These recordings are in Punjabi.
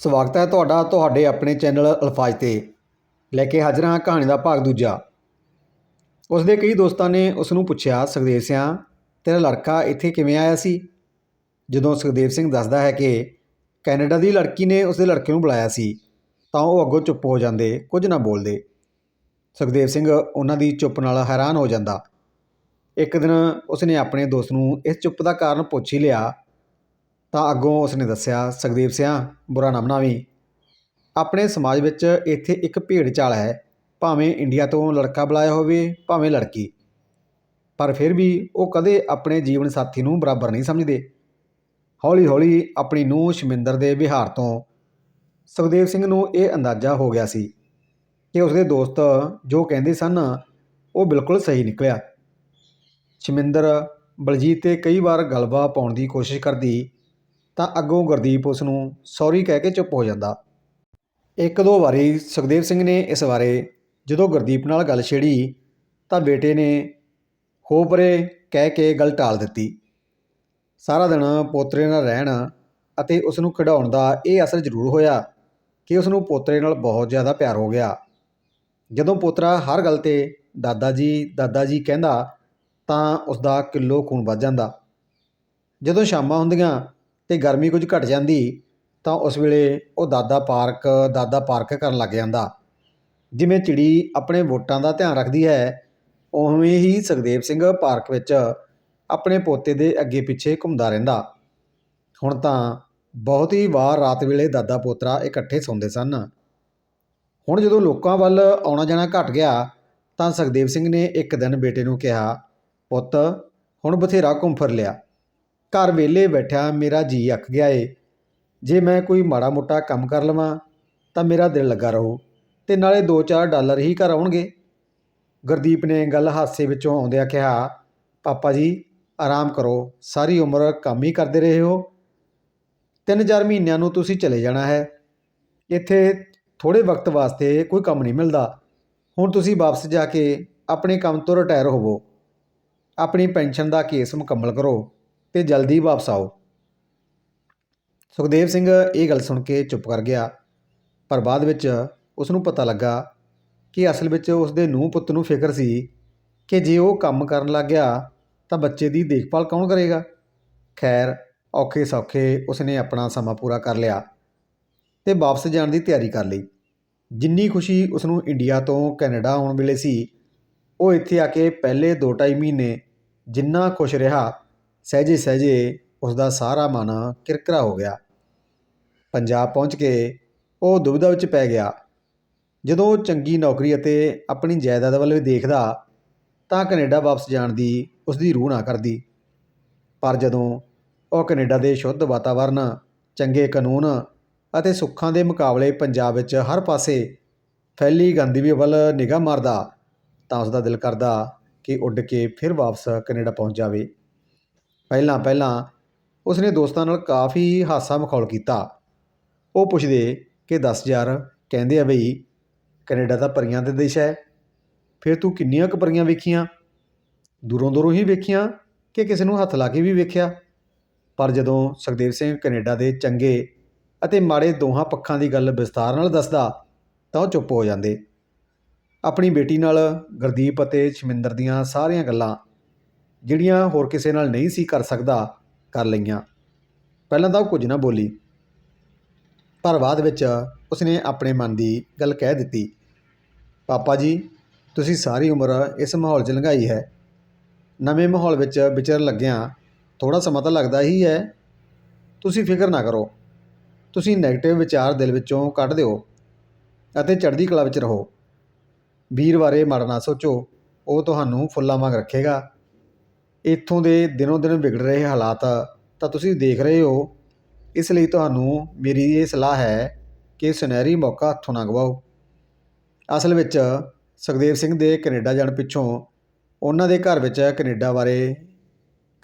ਸਵਾਗਤ ਹੈ ਤੁਹਾਡਾ, ਤੁਹਾਡੇ ਆਪਣੇ ਚੈਨਲ ਅਲਫਾਜ਼ ਤੇ। ਲੈ ਕੇ ਹਾਜ਼ਰ ਹਾਂ ਕਹਾਣੀ ਦਾ ਭਾਗ ਦੂਜਾ। ਉਸ ਦੇ ਕਈ ਦੋਸਤਾਂ ਨੇ ਉਸ ਨੂੰ ਪੁੱਛਿਆ, ਸੁਖਦੇਵ ਸਿੰਘ ਤੇਰਾ ਲੜਕਾ ਇੱਥੇ ਕਿਵੇਂ ਆਇਆ ਸੀ? ਜਦੋਂ ਸੁਖਦੇਵ ਸਿੰਘ ਦੱਸਦਾ ਹੈ ਕਿ ਕੈਨੇਡਾ ਦੀ ਲੜਕੀ ਨੇ ਉਸ ਦੇ ਲੜਕੇ ਨੂੰ ਬੁਲਾਇਆ ਸੀ, ਤਾਂ ਉਹ ਅੱਗੋਂ ਚੁੱਪ ਹੋ ਜਾਂਦੇ, ਕੁਝ ਨਾ ਬੋਲਦੇ। ਸੁਖਦੇਵ ਸਿੰਘ ਉਹਨਾਂ ਦੀ ਚੁੱਪ ਨਾਲ ਹੈਰਾਨ ਹੋ ਜਾਂਦਾ। ਇੱਕ ਦਿਨ ਉਸਨੇ ਆਪਣੇ ਦੋਸਤ ਨੂੰ ਇਸ ਚੁੱਪ ਦਾ ਕਾਰਨ ਪੁੱਛ ਹੀ ਲਿਆ ਤਾਂ ਅੱਗੋਂ ਉਸਨੇ ਦੱਸਿਆ, ਸੁਖਦੇਵ ਸਿਆ, ਬੁਰਾ ਨਾ ਮਨਾਵੀਂ। ਆਪਣੇ ਸਮਾਜ ਵਿੱਚ ਇੱਥੇ ਇੱਕ ਭੇਡ ਚਾਲ ਹੈ। ਭਾਵੇਂ ਇੰਡੀਆ ਤੋਂ ਲੜਕਾ ਬੁਲਾਇਆ ਹੋਵੇ, ਭਾਵੇਂ ਲੜਕੀ। ਪਰ ਫਿਰ ਵੀ ਉਹ ਕਦੇ ਆਪਣੇ ਜੀਵਨ ਸਾਥੀ ਨੂੰ ਬਰਾਬਰ ਨਹੀਂ ਸਮਝਦੇ। ਹੌਲੀ ਹੌਲੀ ਆਪਣੀ ਨੂੰਹ ਸ਼ਮਿੰਦਰ ਦੇ ਵਿਹਾਰ ਤੋਂ ਸੁਖਦੇਵ ਸਿੰਘ ਨੂੰ ਇਹ ਅੰਦਾਜ਼ਾ ਹੋ ਗਿਆ ਸੀ ਕਿ ਉਸਦੇ ਦੋਸਤ ਜੋ ਕਹਿੰਦੇ ਸਨ, ਉਹ ਬਿਲਕੁਲ ਸਹੀ ਨਿਕਲਿਆ। ਸ਼ਮਿੰਦਰ ਬਲਜੀਤ ਤੇ ਕਈ ਵਾਰ ਗਲਬਾ ਪਾਉਣ ਦੀ ਕੋਸ਼ਿਸ਼ ਕਰਦੀ ਤਾਂ ਅੱਗੋਂ ਗੁਰਦੀਪ ਉਸ ਨੂੰ ਸੌਰੀ ਕਹਿ ਕੇ ਚੁੱਪ ਹੋ ਜਾਂਦਾ। ਇੱਕ ਦੋ ਵਾਰੀ ਸੁਖਦੇਵ ਸਿੰਘ ਨੇ ਇਸ ਬਾਰੇ ਜਦੋਂ ਗੁਰਦੀਪ ਨਾਲ ਗੱਲ ਛੇੜੀ ਤਾਂ ਬੇਟੇ ਨੇ ਹੋ ਪਰੇ ਕਹਿ ਕੇ ਗੱਲ ਟਾਲ ਦਿੱਤੀ। ਸਾਰਾ ਦਿਨ ਪੋਤਰੇ ਨਾਲ ਰਹਿਣ ਅਤੇ ਉਸ ਨੂੰ ਖਿਡਾਉਣ ਦਾ ਇਹ ਅਸਰ ਜ਼ਰੂਰ ਹੋਇਆ ਕਿ ਉਸ ਨੂੰ ਪੋਤਰੇ ਨਾਲ ਬਹੁਤ ਜ਼ਿਆਦਾ ਪਿਆਰ ਹੋ ਗਿਆ। ਜਦੋਂ ਪੋਤਰਾ ਹਰ ਗੱਲ ਤੇ ਦਾਦਾ ਜੀ ਦਾਦਾ ਜੀ ਕਹਿੰਦਾ ਤਾਂ ਉਸ ਦਾ ਕਿਲੋ ਖੂਨ ਵੱਧ ਜਾਂਦਾ। ਜਦੋਂ ਸ਼ਾਮਾਂ ਹੁੰਦੀਆਂ ਅਤੇ ਗਰਮੀ ਕੁਝ ਘੱਟ ਜਾਂਦੀ, ਤਾਂ ਉਸ ਵੇਲੇ ਉਹ ਦਾਦਾ ਪਾਰਕ ਦਾਦਾ ਪਾਰਕ ਕਰਨ ਲੱਗ ਜਾਂਦਾ। ਜਿਵੇਂ ਚਿੜੀ ਆਪਣੇ ਵੋਟਾਂ ਦਾ ਧਿਆਨ ਰੱਖਦੀ ਹੈ, ਉਵੇਂ ਹੀ ਸੁਖਦੇਵ ਸਿੰਘ ਪਾਰਕ ਵਿੱਚ ਆਪਣੇ ਪੋਤੇ ਦੇ ਅੱਗੇ ਪਿੱਛੇ ਘੁੰਮਦਾ ਰਹਿੰਦਾ। ਹੁਣ ਤਾਂ ਬਹੁਤ ਹੀ ਵਾਰ ਰਾਤ ਵੇਲੇ ਦਾਦਾ ਪੋਤਰਾ ਇਕੱਠੇ ਸੌਂਦੇ ਸਨ। ਹੁਣ ਜਦੋਂ ਲੋਕਾਂ ਵੱਲ ਆਉਣਾ ਜਾਣਾ ਘਟ ਗਿਆ, ਤਾਂ ਸੁਖਦੇਵ ਸਿੰਘ ਨੇ ਇੱਕ ਦਿਨ ਬੇਟੇ ਨੂੰ ਕਿਹਾ, ਪੁੱਤ, ਹੁਣ ਬਥੇਰਾ ਘੁੰਮ ਫਿਰ ਲਿਆ। ਘਰ ਵਿਹਲੇ ਬੈਠਿਆ ਮੇਰਾ ਜੀ ਅੱਕ ਗਿਆ ਏ। ਜੇ ਮੈਂ ਕੋਈ ਮਾੜਾ ਮੋਟਾ ਕੰਮ ਕਰ ਲਵਾਂ, ਤਾਂ ਮੇਰਾ ਦਿਲ ਲੱਗਾ ਰਹੂ ਤੇ ਨਾਲੇ 2-4 ਡਾਲਰ ਹੀ ਘਰ ਆਉਣਗੇ। ਗੁਰਦੀਪ ਨੇ ਗੱਲ ਹਾਸੇ ਵਿੱਚੋਂ ਆਉਂਦਿਆਂ ਕਿਹਾ, ਪਾਪਾ ਜੀ, ਆਰਾਮ ਕਰੋ, ਸਾਰੀ ਉਮਰ ਕੰਮ ਹੀ ਕਰਦੇ ਰਹੇ ਹੋ। ਤਿੰਨ ਚਾਰ ਮਹੀਨਿਆਂ ਨੂੰ ਤੁਸੀਂ ਚਲੇ ਜਾਣਾ ਹੈ। ਇੱਥੇ ਥੋੜੇ ਵਕਤ ਵਾਸਤੇ ਕੋਈ ਕੰਮ ਨਹੀਂ ਮਿਲਦਾ। ਹੁਣ ਤੁਸੀਂ ਵਾਪਸ ਜਾ ਕੇ ਆਪਣੇ ਕੰਮ ਤੋਂ ਰਿਟਾਇਰ ਹੋਵੋ। ਆਪਣੀ ਪੈਨਸ਼ਨ ਦਾ ਕੇਸ ਮੁਕੰਮਲ ਕਰੋ। ਤੇ ਜਲਦੀ ਵਾਪਸ ਆਓ। ਸੁਖਦੇਵ ਸਿੰਘ ਇਹ ਗੱਲ ਸੁਣ ਕੇ ਚੁੱਪ ਕਰ ਗਿਆ, ਪਰ ਬਾਅਦ ਵਿੱਚ ਉਸ ਨੂੰ ਪਤਾ ਲੱਗਾ ਕਿ ਅਸਲ ਵਿੱਚ ਉਸ ਦੇ ਨੂੰਹ ਪੁੱਤ ਨੂੰ ਫਿਕਰ ਸੀ ਕਿ ਜੇ ਉਹ ਕੰਮ ਕਰਨ ਲੱਗ ਗਿਆ ਤਾਂ ਬੱਚੇ ਦੀ ਦੇਖਭਾਲ ਕੌਣ ਕਰੇਗਾ। ਖੈਰ, ਔਖੇ ਸੌਖੇ ਉਸਨੇ ਆਪਣਾ ਸਮਾਂ ਪੂਰਾ ਕਰ ਲਿਆ ਤੇ ਵਾਪਸ ਜਾਣ ਦੀ ਤਿਆਰੀ ਕਰ ਲਈ। ਜਿੰਨੀ ਖੁਸ਼ੀ ਉਸ ਨੂੰ ਇੰਡੀਆ ਤੋਂ ਕੈਨੇਡਾ ਆਉਣ ਵੇਲੇ ਸੀ, ਉਹ ਇੱਥੇ ਆ ਕੇ ਪਹਿਲੇ 2-2.5 ਮਹੀਨੇ ਜਿੰਨਾ ਖੁਸ਼ ਰਿਹਾ ਸਹਿਜੇ ਸਹਿਜੇ ਉਸ ਦਾ ਸਾਰਾ ਮਨ ਕਿਰਕਰਾ ਹੋ ਗਿਆ। ਪੰਜਾਬ ਪਹੁੰਚ ਕੇ ਉਹ ਦੁਬਿਧਾ ਵਿੱਚ ਪੈ ਗਿਆ। ਜਦੋਂ ਉਹ ਚੰਗੀ ਨੌਕਰੀ ਅਤੇ ਆਪਣੀ ਜਾਇਦਾਦ ਵੱਲ ਵੀ ਦੇਖਦਾ, ਤਾਂ ਕੈਨੇਡਾ ਵਾਪਸ ਜਾਣ ਦੀ ਉਸ ਦੀ ਰੂਹ ਨਾ ਕਰਦੀ। ਪਰ ਜਦੋਂ ਉਹ ਕੈਨੇਡਾ ਦੇ ਸ਼ੁੱਧ ਵਾਤਾਵਰਨ, ਚੰਗੇ ਕਾਨੂੰਨ ਅਤੇ ਸੁੱਖਾਂ ਦੇ ਮੁਕਾਬਲੇ ਪੰਜਾਬ ਵਿੱਚ ਹਰ ਪਾਸੇ ਫੈਲੀ ਗੰਦਗੀ ਵੱਲ ਨਿਗਾਹ ਮਾਰਦਾ, ਤਾਂ ਉਸ ਦਾ ਦਿਲ ਕਰਦਾ ਕਿ ਉੱਡ ਕੇ ਫਿਰ ਵਾਪਸ ਕੈਨੇਡਾ ਪਹੁੰਚ ਜਾਵੇ। ਪਹਿਲਾਂ ਪਹਿਲਾਂ ਉਸਨੇ ਦੋਸਤਾਂ ਨਾਲ ਕਾਫੀ ਹਾਸਾ ਮਖੌਲ ਕੀਤਾ। ਉਹ ਪੁੱਛਦੇ ਕਿ ਦੱਸ ਯਾਰ, ਕਹਿੰਦੇ ਆ ਬਈ, ਕੈਨੇਡਾ ਤਾਂ ਪਰੀਆਂ ਦਾ ਦੇਸ਼ ਹੈ। ਫਿਰ ਤੂੰ ਕਿੰਨੀਆਂ ਕੁ ਪਰੀਆਂ ਵੇਖੀਆਂ? ਦੂਰੋਂ ਦੂਰੋਂ ਹੀ ਵੇਖੀਆਂ ਕਿ ਕਿਸੇ ਨੂੰ ਹੱਥ ਲਾ ਕੇ ਵੀ ਵੇਖਿਆ? ਪਰ ਜਦੋਂ ਸੁਖਦੇਵ ਸਿੰਘ ਕੈਨੇਡਾ ਦੇ ਚੰਗੇ ਅਤੇ ਮਾੜੇ ਦੋਹਾਂ ਪੱਖਾਂ ਦੀ ਗੱਲ ਵਿਸਤਾਰ ਨਾਲ ਦੱਸਦਾ, ਤਾਂ ਉਹ ਚੁੱਪ ਹੋ ਜਾਂਦੇ। ਆਪਣੀ ਬੇਟੀ ਨਾਲ ਗੁਰਦੀਪ ਅਤੇ ਸ਼ਮਿੰਦਰ ਦੀਆਂ ਸਾਰੀਆਂ ਗੱਲਾਂ ਜਿਹੜੀਆਂ ਹੋਰ ਕਿਸੇ ਨਾਲ ਨਹੀਂ ਸੀ ਕਰ ਸਕਦਾ, ਕਰ ਲਈਆਂ। ਪਹਿਲਾਂ ਤਾਂ ਉਹ ਕੁਝ ਨਾ ਬੋਲੀ। ਪਰ ਬਾਅਦ ਵਿੱਚ ਉਸਨੇ ਆਪਣੇ ਮਨ ਦੀ ਗੱਲ ਕਹਿ ਦਿੱਤੀ, ਪਾਪਾ ਜੀ, ਤੁਸੀਂ ਸਾਰੀ ਉਮਰ ਇਸ ਮਾਹੌਲ 'ਚ ਲੰਘਾਈ ਹੈ। ਨਵੇਂ ਮਾਹੌਲ ਵਿੱਚ ਵਿਚਰਨ ਲੱਗਿਆਂ ਥੋੜਾ ਸਮਾਂ ਤਾਂ ਲੱਗਦਾ ਹੀ ਹੈ। ਤੁਸੀਂ ਫਿਕਰ ਨਾ ਕਰੋ। ਤੁਸੀਂ ਨੈਗੇਟਿਵ ਵਿਚਾਰ ਦਿਲ ਵਿੱਚੋਂ ਕੱਢ ਦਿਓ ਅਤੇ ਚੜ੍ਹਦੀ ਕਲਾ ਵਿੱਚ ਰਹੋ। ਵੀਰ ਬਾਰੇ ਮਾੜਾ ਨਾ ਸੋਚੋ। ਉਹ ਤੁਹਾਨੂੰ ਫੁੱਲਾਂ ਵਾਂਗ ਰੱਖੇਗਾ। ਇੱਥੋਂ ਦੇ ਦਿਨੋਂ ਦਿਨ ਵਿਗੜ ਰਹੇ ਹਾਲਾਤ, ਤਾਂ ਤੁਸੀਂ ਦੇਖ ਰਹੇ ਹੋ। ਇਸ ਲਈ ਤੁਹਾਨੂੰ ਮੇਰੀ ਇਹ ਸਲਾਹ ਹੈ ਕਿ ਸੁਨਹਿਰੀ ਮੌਕਾ ਹੱਥੋਂ ਨਾ ਗਵਾਓ। ਅਸਲ ਵਿੱਚ ਸੁਖਦੇਵ ਸਿੰਘ ਦੇ ਕੈਨੇਡਾ ਜਾਣ ਪਿੱਛੋਂ ਉਹਨਾਂ ਦੇ ਘਰ ਵਿੱਚ ਕੈਨੇਡਾ ਬਾਰੇ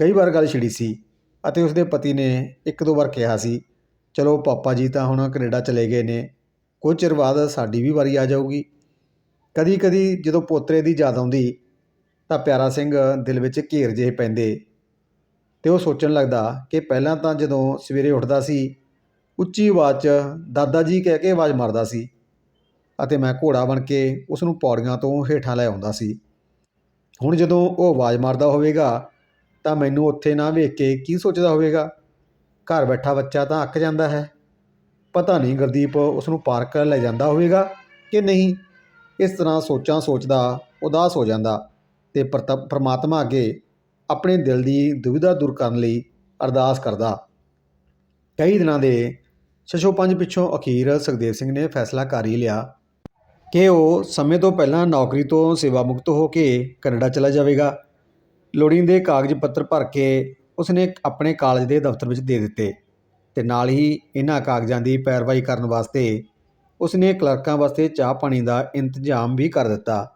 ਕਈ ਵਾਰ ਗੱਲ ਛਿੜੀ ਸੀ ਅਤੇ ਉਸਦੇ ਪਤੀ ਨੇ ਇੱਕ ਦੋ ਵਾਰ ਕਿਹਾ ਸੀ, ਚਲੋ ਪਾਪਾ ਜੀ ਤਾਂ ਹੁਣ ਕੈਨੇਡਾ ਚਲੇ ਗਏ ਨੇ, ਕੁਝ ਚਿਰ ਬਾਅਦ ਸਾਡੀ ਵੀ ਵਾਰੀ ਆ ਜਾਊਗੀ। ਕਦੀ ਕਦੀ ਜਦੋਂ ਪੋਤਰੇ ਦੀ ਯਾਦ ਆਉਂਦੀ ਤਾਂ ਪਿਆਰਾ ਸਿੰਘ ਦਿਲ ਵਿੱਚ ਘੇਰ ਜਿਹੇ ਪੈਂਦੇ ਤੇ ਉਹ ਸੋਚਣ ਲੱਗਦਾ ਕਿ ਪਹਿਲਾਂ ਤਾਂ ਜਦੋਂ ਸਵੇਰੇ ਉੱਠਦਾ ਸੀ, ਉੱਚੀ ਆਵਾਜ਼ 'ਚ ਦਾਦਾ ਜੀ ਕਹਿ ਕੇ ਆਵਾਜ਼ ਮਾਰਦਾ ਸੀ ਅਤੇ ਮੈਂ ਘੋੜਾ ਬਣ ਕੇ ਉਸ ਨੂੰ ਪੌੜੀਆਂ ਤੋਂ ਹੇਠਾਂ ਲੈ ਆਉਂਦਾ ਸੀ। ਹੁਣ ਜਦੋਂ ਉਹ ਆਵਾਜ਼ ਮਾਰਦਾ ਹੋਵੇਗਾ ਤਾਂ ਮੈਨੂੰ ਉੱਥੇ ਨਾ ਵੇਖ ਕੇ ਕੀ ਸੋਚਦਾ ਹੋਵੇਗਾ? ਘਰ ਬੈਠਾ ਬੱਚਾ ਤਾਂ ਅੱਕ ਜਾਂਦਾ ਹੈ। ਪਤਾ ਨਹੀਂ ਗੁਰਦੀਪ ਉਸ ਨੂੰ ਪਾਰਕ ਲੈ ਜਾਂਦਾ ਹੋਵੇਗਾ ਕਿ ਨਹੀਂ। ਇਸ ਤਰ੍ਹਾਂ ਸੋਚਾਂ ਸੋਚਦਾ ਉਦਾਸ ਹੋ ਜਾਂਦਾ। ਤੇ ਪ੍ਰਤ- ਪ੍ਰਮਾਤਮਾ ਅੱਗੇ ਆਪਣੇ ਦਿਲ ਦੀ ਦੁਵਿਧਾ ਦੂਰ ਕਰਨ ਲਈ ਅਰਦਾਸ ਕਰਦਾ। ਕਈ ਦਿਨਾਂ ਦੇ ਛਛੋ ਪੰਜ ਪਿੱਛੋਂ ਅਖੀਰ ਸੁਖਦੇਵ ਸਿੰਘ ਨੇ ਫੈਸਲਾ ਕਰ ਹੀ ਲਿਆ ਕਿ ਉਹ ਸਮੇਂ ਤੋਂ ਪਹਿਲਾਂ ਨੌਕਰੀ ਤੋਂ ਸੇਵਾ ਮੁਕਤ ਹੋ ਕੇ ਕੈਨੇਡਾ ਚਲਾ ਜਾਵੇਗਾ। ਲੋੜੀਂਦੇ ਕਾਗਜ਼ ਪੱਤਰ ਭਰ ਕੇ ਉਸਨੇ ਆਪਣੇ ਕਾਲਜ ਦੇ ਦਫ਼ਤਰ ਵਿੱਚ ਦੇ ਦਿੱਤੇ ਤੇ ਨਾਲ ਹੀ ਇਹਨਾਂ ਕਾਗਜ਼ਾਂ ਦੀ ਪੈਰਵਾਈ ਕਰਨ ਵਾਸਤੇ ਉਸਨੇ ਕਲਰਕਾਂ ਵਾਸਤੇ ਚਾਹ ਪਾਣੀ ਦਾ ਇੰਤਜ਼ਾਮ ਵੀ ਕਰ ਦਿੱਤਾ।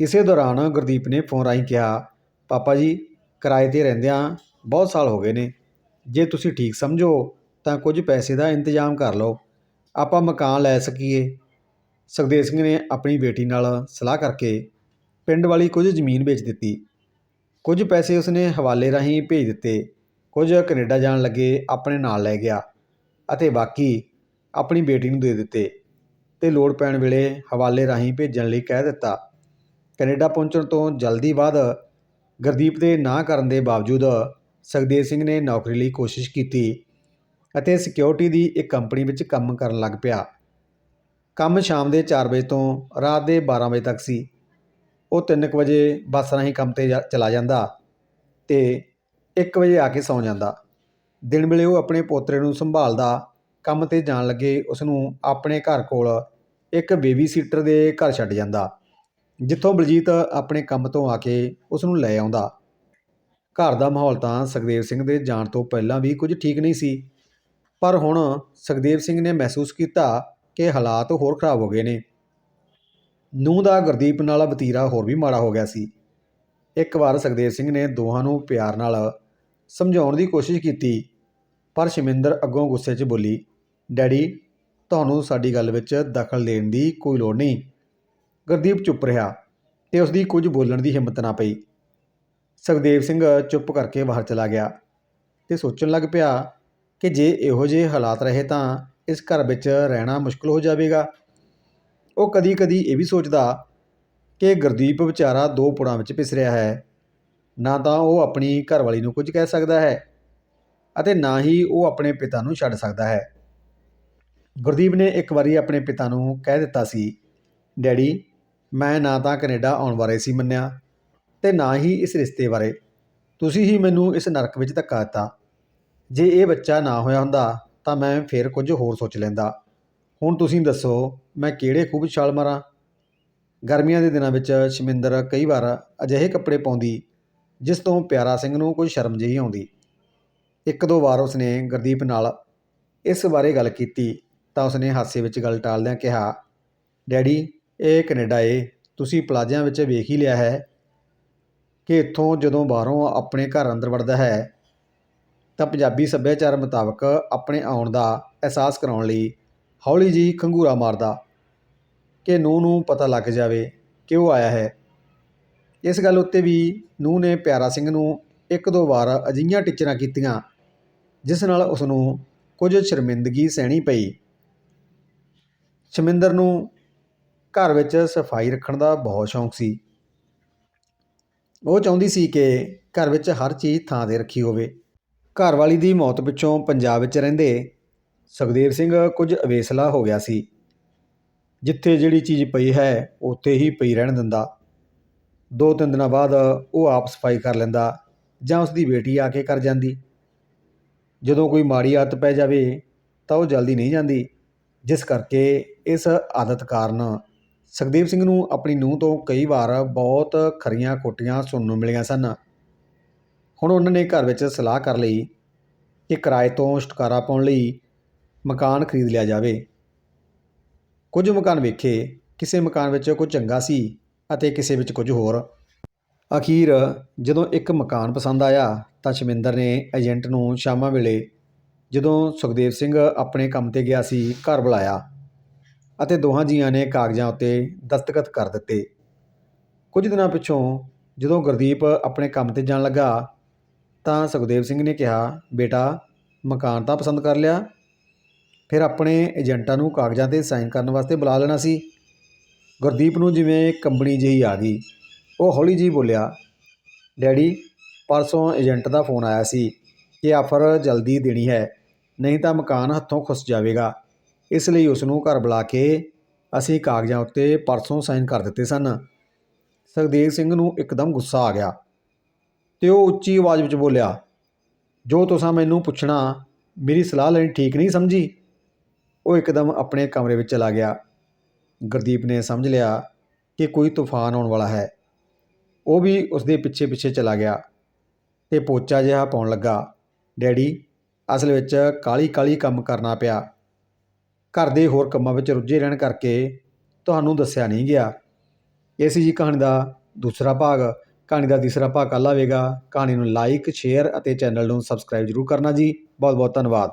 ਇਸੇ ਦੌਰਾਨ ਗੁਰਦੀਪ ਨੇ ਫੋਨ ਰਾਹੀਂ ਕਿਹਾ, ਪਾਪਾ ਜੀ, ਕਿਰਾਏ ਤੇ ਰਹਿੰਦਿਆਂ ਬਹੁਤ ਸਾਲ ਹੋ ਗਏ ਨੇ। ਜੇ ਤੁਸੀਂ ਠੀਕ ਸਮਝੋ, ਤਾਂ ਕੁਝ ਪੈਸੇ ਦਾ ਇੰਤਜ਼ਾਮ ਕਰ ਲਓ। ਆਪਾਂ ਮਕਾਨ ਲੈ ਸਕੀਏ। ਸੁਖਦੇਵ ਸਿੰਘ ਨੇ ਆਪਣੀ ਬੇਟੀ ਨਾਲ ਸਲਾਹ ਕਰਕੇ ਪਿੰਡ ਵਾਲੀ ਕੁਝ ਜ਼ਮੀਨ ਵੇਚ ਦਿੱਤੀ। ਕੁਝ ਪੈਸੇ ਉਸਨੇ ਹਵਾਲੇ ਰਾਹੀਂ ਭੇਜ ਦਿੱਤੇ। ਕੁਝ ਕੈਨੇਡਾ ਜਾਣ ਲੱਗੇ, ਆਪਣੇ ਨਾਲ ਲੈ ਗਿਆ ਅਤੇ ਬਾਕੀ ਆਪਣੀ ਬੇਟੀ ਨੂੰ ਦੇ ਦਿੱਤੇ ਤੇ ਲੋੜ ਪੈਣ ਵੇਲੇ ਹਵਾਲੇ ਰਾਹੀਂ ਭੇਜਣ ਲਈ ਕਹਿ ਦਿੱਤਾ। ਕੈਨੇਡਾ ਪਹੁੰਚਣ ਤੋਂ ਜਲਦੀ ਬਾਅਦ ਗੁਰਦੀਪ ਦੇ ਨਾ ਕਰਨ ਦੇ ਬਾਵਜੂਦ ਸੁਖਦੇਵ ਸਿੰਘ ਨੇ ਨੌਕਰੀ ਲਈ ਕੋਸ਼ਿਸ਼ ਕੀਤੀ ਅਤੇ ਸਿਕਿਉਰਿਟੀ ਦੀ ਇੱਕ ਕੰਪਨੀ ਵਿੱਚ ਕੰਮ ਕਰਨ ਲੱਗ ਪਿਆ। ਕੰਮ ਸ਼ਾਮ ਦੇ 4 ਵਜੇ ਤੋਂ ਰਾਤ ਦੇ 12 ਵਜੇ ਤੱਕ ਸੀ। ਉਹ 3 ਵਜੇ ਬੱਸ ਰਾਹੀਂ ਕੰਮ ਤੇ ਜਾ- ਚਲਾ ਜਾਂਦਾ ਤੇ 1 ਵਜੇ ਆ ਕੇ ਸੌਂ ਜਾਂਦਾ। ਦਿਨ ਵੇਲੇ ਉਹ ਆਪਣੇ ਪੋਤਰੇ ਨੂੰ ਸੰਭਾਲਦਾ, ਕੰਮ ਤੇ ਜਾਣ ਲੱਗੇ ਉਸ ਨੂੰ ਆਪਣੇ ਘਰ ਕੋਲ ਇੱਕ ਬੇਬੀ ਸੀਟਰ ਦੇ ਘਰ ਛੱਡ ਜਾਂਦਾ। ਜਿੱਥੋਂ ਬਲਜੀਤ ਆਪਣੇ ਕੰਮ ਤੋਂ ਆ ਕੇ ਉਸ ਨੂੰ ਲੈ ਆਉਂਦਾ। ਘਰ ਦਾ ਮਾਹੌਲ ਤਾਂ ਸੁਖਦੇਵ ਸਿੰਘ ਦੇ ਜਾਣ ਤੋਂ ਪਹਿਲਾਂ ਵੀ ਕੁਝ ਠੀਕ ਨਹੀਂ ਸੀ। ਪਰ ਹੁਣ ਸੁਖਦੇਵ ਸਿੰਘ ਨੇ ਮਹਿਸੂਸ ਕੀਤਾ ਕਿ ਹਾਲਾਤ ਹੋਰ ਖਰਾਬ ਹੋ ਗਏ ਨੇ। ਨੂੰਹ ਦਾ ਗੁਰਦੀਪ ਨਾਲ ਵਤੀਰਾ ਹੋਰ ਵੀ ਮਾੜਾ ਹੋ ਗਿਆ ਸੀ। ਇੱਕ ਵਾਰ ਸੁਖਦੇਵ ਸਿੰਘ ਨੇ ਦੋਹਾਂ ਨੂੰ ਪਿਆਰ ਨਾਲ ਸਮਝਾਉਣ ਦੀ ਕੋਸ਼ਿਸ਼ ਕੀਤੀ, ਪਰ ਸ਼ਮਿੰਦਰ ਅੱਗੋਂ ਗੁੱਸੇ 'ਚ ਬੋਲੀ, ਡੈਡੀ, ਤੁਹਾਨੂੰ ਸਾਡੀ ਗੱਲ ਵਿੱਚ ਦਖਲ ਦੇਣ ਦੀ ਕੋਈ ਲੋੜ ਨਹੀਂ। ਗੁਰਦੀਪ ਚੁੱਪ ਰਿਹਾ ਤੇ ਉਸ ਦੀ ਕੁਝ ਬੋਲਣ ਦੀ ਹਿੰਮਤ ਨਾ ਪਈ। ਸੁਖਦੇਵ ਸਿੰਘ ਚੁੱਪ ਕਰਕੇ ਬਾਹਰ ਚਲਾ ਗਿਆ ਤੇ ਸੋਚਣ ਲੱਗ ਪਿਆ ਕਿ ਜੇ ਇਹੋ ਜਿਹੇ ਹਾਲਾਤ ਰਹੇ ਤਾਂ ਇਸ ਘਰ ਵਿੱਚ ਰਹਿਣਾ ਮੁਸ਼ਕਲ ਹੋ ਜਾਵੇਗਾ। ਉਹ ਕਦੀ-ਕਦੀ ਇਹ ਵੀ ਸੋਚਦਾ ਕਿ ਗੁਰਦੀਪ ਵਿਚਾਰਾ ਦੋ ਪੁੜਾਂ ਵਿੱਚ ਪਿਸ ਰਿਹਾ ਹੈ। ਨਾ ਤਾਂ ਉਹ ਆਪਣੀ ਘਰਵਾਲੀ ਨੂੰ ਕੁਝ ਕਹਿ ਸਕਦਾ ਹੈ ਅਤੇ ਨਾ ਹੀ ਉਹ ਆਪਣੇ ਪਿਤਾ ਨੂੰ ਛੱਡ ਸਕਦਾ ਹੈ। ਗੁਰਦੀਪ ਨੇ ਇੱਕ ਵਾਰੀ ਆਪਣੇ ਪਿਤਾ ਨੂੰ ਕਹਿ ਦਿੱਤਾ ਸੀ, ਡੈਡੀ ਮੈਂ ਨਾ ਤਾਂ ਕੈਨੇਡਾ ਆਉਣ ਬਾਰੇ ਸੀ ਮੰਨਿਆ ਤੇ ਨਾ ਹੀ ਇਸ ਰਿਸ਼ਤੇ ਬਾਰੇ। ਤੁਸੀਂ ਹੀ ਮੈਨੂੰ ਇਸ ਨਰਕ ਵਿੱਚ ਧੱਕਾ ਦਿੱਤਾ। ਜੇ ਇਹ ਬੱਚਾ ਨਾ ਹੋਇਆ ਹੁੰਦਾ ਤਾਂ ਮੈਂ ਫਿਰ ਕੁਝ ਹੋਰ ਸੋਚ ਲੈਂਦਾ। ਹੁਣ ਤੁਸੀਂ ਦੱਸੋ, ਮੈਂ ਕਿਹੜੇ ਖੂਬ ਛਾਲ ਮਾਰਾਂ? ਗਰਮੀਆਂ ਦੇ ਦਿਨਾਂ ਵਿੱਚ ਸ਼ਮਿੰਦਰ ਕਈ ਵਾਰ ਅਜਿਹੇ ਕੱਪੜੇ ਪਾਉਂਦੀ, ਜਿਸ ਤੋਂ ਪਿਆਰਾ ਸਿੰਘ ਨੂੰ ਕੋਈ ਸ਼ਰਮ ਜਿਹੀ ਆਉਂਦੀ। ਇੱਕ ਦੋ ਵਾਰ ਉਸਨੇ ਗੁਰਦੀਪ ਨਾਲ ਇਸ ਬਾਰੇ ਗੱਲ ਕੀਤੀ ਤਾਂ ਉਸਨੇ ਹਾਸੇ ਵਿੱਚ ਗੱਲ ਟਾਲਦਿਆਂ ਕਿਹਾ, ਡੈਡੀ ਇਹ ਕੈਨੇਡਾ ਏ। ਤੁਸੀਂ ਪਲਾਜ਼ਿਆਂ ਵਿੱਚ ਵੇਖ ਹੀ ਲਿਆ ਹੈ ਕਿ ਇੱਥੋਂ ਜਦੋਂ ਬਾਹਰੋਂ ਆਪਣੇ ਘਰ ਅੰਦਰ ਵੜਦਾ ਹੈ, ਤਾਂ ਪੰਜਾਬੀ ਸੱਭਿਆਚਾਰ ਮੁਤਾਬਕ ਆਪਣੇ ਆਉਣ ਦਾ ਅਹਿਸਾਸ ਕਰਾਉਣ ਲਈ ਹੌਲੀ ਜਿਹੀ ਖੰਗੂਰਾ ਮਾਰਦਾ ਕਿ ਨੂੰਹ ਨੂੰ ਪਤਾ ਲੱਗ ਜਾਵੇ ਕਿ ਉਹ ਆਇਆ ਹੈ। ਇਸ ਗੱਲ ਉੱਤੇ ਵੀ ਨੂੰਹ ਨੇ ਪਿਆਰਾ ਸਿੰਘ ਨੂੰ ਇੱਕ ਦੋ ਵਾਰ ਅਜਿਹੀਆਂ ਟੀਚਰਾਂ ਕੀਤੀਆਂ, ਜਿਸ ਨਾਲ ਉਸ ਨੂੰ ਕੁਝ ਸ਼ਰਮਿੰਦਗੀ ਸਹਿਣੀ ਪਈ। ਸ਼ਮਿੰਦਰ ਨੂੰ ਘਰ ਵਿੱਚ ਸਫ਼ਾਈ ਰੱਖਣ ਦਾ ਬਹੁਤ ਸ਼ੌਂਕ ਸੀ। ਉਹ ਚਾਹੁੰਦੀ ਸੀ ਕਿ ਘਰ ਵਿੱਚ ਹਰ ਚੀਜ਼ ਥਾਂ 'ਤੇ ਰੱਖੀ ਹੋਵੇ। ਘਰ ਵਾਲੀ ਦੀ ਮੌਤ ਪਿੱਛੋਂ ਪੰਜਾਬ ਵਿੱਚ ਰਹਿੰਦੇ ਸੁਖਦੇਵ ਸਿੰਘ ਕੁਝ ਅਵੇਸਲਾ ਹੋ ਗਿਆ ਸੀ। ਜਿੱਥੇ ਜਿਹੜੀ ਚੀਜ਼ ਪਈ ਹੈ, ਉੱਥੇ ਹੀ ਪਈ ਰਹਿਣ ਦਿੰਦਾ। ਦੋ ਤਿੰਨ ਦਿਨਾਂ ਬਾਅਦ ਉਹ ਆਪ ਸਫ਼ਾਈ ਕਰ ਲੈਂਦਾ ਜਾਂ ਉਸ ਦੀ ਬੇਟੀ ਆ ਕੇ ਕਰ ਜਾਂਦੀ। ਜਦੋਂ ਕੋਈ ਮਾੜੀ ਆਦਤ ਪੈ ਜਾਵੇ ਤਾਂ ਉਹ ਜਲਦੀ ਨਹੀਂ ਜਾਂਦੀ, ਜਿਸ ਕਰਕੇ ਇਸ ਆਦਤ ਕਾਰਨ ਸੁਖਦੇਵ ਸਿੰਘ ਨੂੰ ਆਪਣੀ ਨੂੰਹ ਤੋਂ ਕਈ ਵਾਰ ਬਹੁਤ ਖਰੀਆਂ ਖੋਟੀਆਂ ਸੁਣਨ ਨੂੰ ਮਿਲੀਆਂ ਸਨ। ਹੁਣ ਉਹਨਾਂ ਨੇ ਘਰ ਵਿੱਚ ਸਲਾਹ ਕਰ ਲਈ ਕਿ ਕਿਰਾਏ ਤੋਂ ਛੁਟਕਾਰਾ ਪਾਉਣ ਲਈ ਮਕਾਨ ਖਰੀਦ ਲਿਆ ਜਾਵੇ। ਕੁਝ ਮਕਾਨ ਵੇਖੇ, ਕਿਸੇ ਮਕਾਨ ਵਿੱਚ ਕੁਝ ਚੰਗਾ ਸੀ ਅਤੇ ਕਿਸੇ ਵਿੱਚ ਕੁਝ ਹੋਰ। ਅਖੀਰ ਜਦੋਂ ਇੱਕ ਮਕਾਨ ਪਸੰਦ ਆਇਆ ਤਾਂ ਸ਼ਮਿੰਦਰ ਨੇ ਏਜੰਟ ਨੂੰ ਸ਼ਾਮਾਂ ਵੇਲੇ ਜਦੋਂ ਸੁਖਦੇਵ ਸਿੰਘ ਆਪਣੇ ਕੰਮ ਤੇ ਗਿਆ ਸੀ, ਘਰ ਬੁਲਾਇਆ। ਅਤੇ ਦੋਹਾਂ ਜੀਆਂ ਨੇ ਕਾਗਜ਼ਾਂ ਉੱਤੇ ਦਸਤਖਤ ਕਰ ਦਿੱਤੇ। ਕੁਝ ਦਿਨਾਂ ਪਿੱਛੋਂ ਜਦੋਂ ਗੁਰਦੀਪ ਆਪਣੇ ਕੰਮ ਤੇ ਜਾਣ ਲੱਗਾ, ਤਾਂ ਸੁਖਦੇਵ ਸਿੰਘ ਨੇ ਕਿਹਾ, ਬੇਟਾ, ਮਕਾਨ ਤਾਂ ਪਸੰਦ ਕਰ ਲਿਆ। ਫਿਰ ਆਪਣੇ ਏਜੰਟਾਂ ਨੂੰ ਕਾਗਜ਼ਾਂ ਤੇ ਸਾਈਨ ਕਰਨ ਵਾਸਤੇ ਬੁਲਾ ਲੈਣਾ ਸੀ। ਗੁਰਦੀਪ ਨੂੰ ਜਿਵੇਂ ਕੰਬਣੀ ਜਿਹੀ ਆ ਗਈ। ਉਹ ਹੌਲੀ ਜਿਹੀ ਬੋਲਿਆ, ਡੈਡੀ, ਪਰਸੋਂ ਏਜੰਟ ਦਾ ਫੋਨ ਆਇਆ ਸੀ ਕਿ ਆਫਰ ਜਲਦੀ ਦੇਣੀ ਹੈ, ਨਹੀਂ ਤਾਂ ਮਕਾਨ ਹੱਥੋਂ ਖੁੱਸ ਜਾਵੇਗਾ। ਇਸ ਲਈ ਉਸ ਨੂੰ ਘਰ ਬੁਲਾ ਕੇ ਅਸੀਂ ਕਾਗਜ਼ਾਂ ਉੱਤੇ ਪਰਸੋਂ ਸਾਈਨ ਕਰ ਦਿੱਤੇ ਸਨ। ਸੁਖਦੇਵ ਸਿੰਘ ਨੂੰ ਇੱਕਦਮ ਗੁੱਸਾ ਆ ਗਿਆ ਤੇ ਉਹ ਉੱਚੀ ਆਵਾਜ਼ ਵਿੱਚ ਬੋਲਿਆ, ਜੋ ਤੁਸੀਂ ਮੈਨੂੰ ਪੁੱਛਣਾ, ਮੇਰੀ ਸਲਾਹ ਲੈਣੀ ਠੀਕ ਨਹੀਂ ਸਮਝੀ? ਉਹ ਇੱਕਦਮ ਆਪਣੇ ਕਮਰੇ ਵਿੱਚ ਚਲਾ ਗਿਆ। ਗੁਰਦੀਪ ਨੇ ਸਮਝ ਲਿਆ ਕਿ ਕੋਈ ਤੂਫਾਨ ਆਉਣ ਵਾਲਾ ਹੈ। ਉਹ ਵੀ ਉਸਦੇ ਪਿੱਛੇ ਪਿੱਛੇ ਚਲਾ ਗਿਆ ਤੇ ਪੋਚਾ ਜਿਹਾ ਪਾਉਣ ਲੱਗਾ। ਡੈਡੀ, ਅਸਲ ਵਿੱਚ ਕਾਲੀ ਕਾਲੀ ਕੰਮ ਕਰਨਾ ਪਿਆ। ਘਰ ਦੇ ਹੋਰ ਕੰਮਾਂ ਵਿੱਚ ਰੁੱਝੇ ਰਹਿਣ ਕਰਕੇ ਤੁਹਾਨੂੰ ਦੱਸਿਆ ਨਹੀਂ ਗਿਆ। ਇਹ ਸੀ ਜੀ ਕਹਾਣੀ ਦਾ ਦੂਸਰਾ ਭਾਗ। ਕਹਾਣੀ ਦਾ ਤੀਸਰਾ ਭਾਗ ਕੱਲ੍ਹ ਆਵੇਗਾ। ਕਹਾਣੀ ਨੂੰ ਲਾਈਕ ਸ਼ੇਅਰ ਅਤੇ ਚੈਨਲ ਨੂੰ ਸਬਸਕ੍ਰਾਈਬ ਜ਼ਰੂਰ ਕਰਨਾ ਜੀ। ਬਹੁਤ ਬਹੁਤ ਧੰਨਵਾਦ।